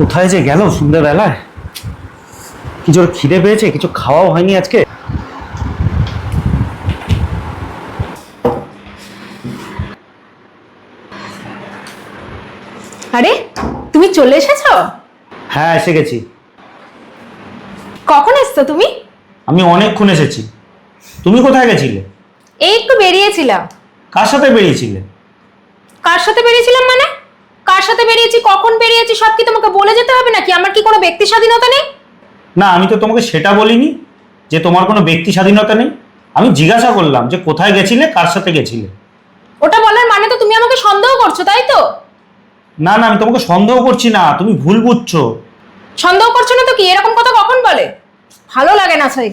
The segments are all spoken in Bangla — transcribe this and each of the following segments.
কোথায় যে গেল সন্ধ্যেবেলায়? কি জোর খিদে পেয়েছে? কিছু খাওয়াও হয়নি আজকে? আরে তুমি চলে এসেছ? হ্যাঁ এসে গেছি। কখন এসছো তুমি? আমি অনেকক্ষণ এসেছি। তুমি কোথায় গেছিলে? এই একটু বেরিয়েছিলাম। কার সাথে বেরিয়েছিলে? কার সাথে বেরিয়েছিলাম মানে? সাথে বেরিয়েছি কখন বেরিয়েছি সব কি তোমাকে বলে যেতে হবে নাকি? আমার কি কোনো ব্যক্তি স্বাধীনতা নেই? না আমি তো তোমাকে সেটা বলিনি যে তোমার কোনো ব্যক্তি স্বাধীনতা নেই। আমি জিজ্ঞাসা করলাম যে কোথায় গেছিলে কার সাথে গেছিলে। ওটা বলার মানে তো তুমি আমাকে সন্দেহ করছ তাই তো? না না আমি তোমাকে সন্দেহ করছি না তুমি ভুল বুঝছ। সন্দেহ করছ না তো কি? এরকম কথা কখন বলে? ভালো লাগে না সেই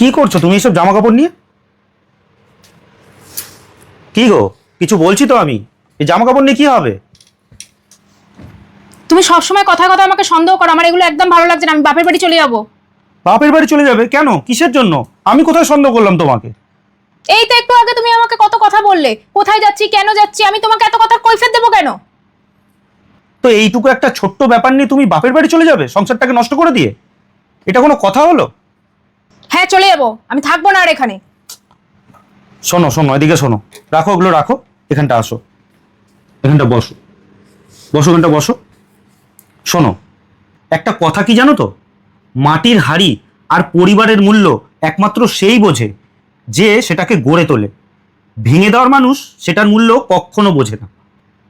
কি করছ? তুমি এসব জামা কাপড় নিয়ে? কি গো? কিছু বলছি তো আমি? এই জামা কাপড় নিয়ে কি হবে? তুমি সবসময় কথা কথা আমাকে সন্দেহ করো। আমার এগুলো একদম ভালো লাগছে না। আমি বাপের বাড়ি চলে যাব। বাপের বাড়ি চলে যাবে? কেন? কিসের জন্য? আমি কোথায় সন্দেহ করলাম তোমাকে? এই তো একটু আগে তুমি আমাকে কত কথা বললে। কোথায় যাচ্ছি কেন যাচ্ছি আমি তোমাকে এত কথা কৈফিয়ত দেবো কেন? তো এইটুকু একটা ছোট্ট ব্যাপার নিয়ে তুমি বাপের বাড়ি চলে যাবে? সংসারটাকে নষ্ট করে দিয়ে? এটা কোনো কথা হলো? হ্যাঁ চলে যাব। আমি থাকব না আর এখানে। শোনো শোনো, এদিকে শোনো। রাখো ওগুলো, রাখো। এখানটা আসো। এখানটা বসো। বসো, এখানটা বসো। শোনো, একটা কথা কি জানো তো? মাটির হাড়ি আর পরিবারের মূল্য একমাত্র সেই বোঝে যে সেটাকে গড়ে তোলে। ভেঙে দেওয়ার মানুষ সেটার মূল্য কখনো বোঝে না।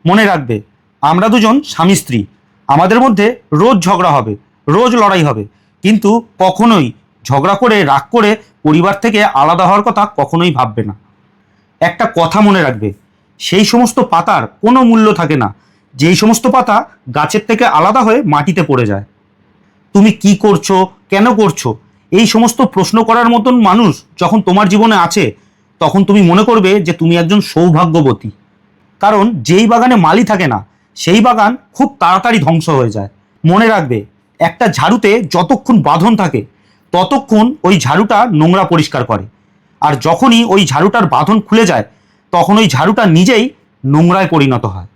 মনে রাখবে, আমরা দুজন স্বামী স্ত্রী আমাদের মধ্যে রোজ ঝগড়া হবে, রোজ লড়াই হবে। কিন্তু কখনোই ঝগড়া করে, রাগ করে পরিবার থেকে আলাদা হওয়ার কথা কখনোই ভাববে না। একটা কথা মনে রাখবে, সেই সমস্ত পাতার কোনো মূল্য থাকে না। যেই সমস্ত পাতা গাছের থেকে আলাদা হয়ে মাটিতে পড়ে যায়। তুমি কি করছ, কেন করছ, এই সমস্ত প্রশ্ন করার মতন মানুষ যখন তোমার জীবনে আছে, তখন তুমি মনে করবে যে তুমি একজন সৌভাগ্যবতী। কারণ যেই বাগানে মালি থাকে না, সেই বাগান খুব তাড়াতাড়ি ধ্বংস হয়ে যায়। মনে রাখবে, একটা ঝাড়ুতে যতক্ষণ বাঁধন থাকে ততক্ষণ ওই ঝাড়ুটা নোংরা পরিষ্কার করে। আর যখনই ওই ঝাড়ুটার বাঁধন খুলে যায়, তখন ওই ঝাড়ুটা নিজেই নোংরায় পরিণত হয়।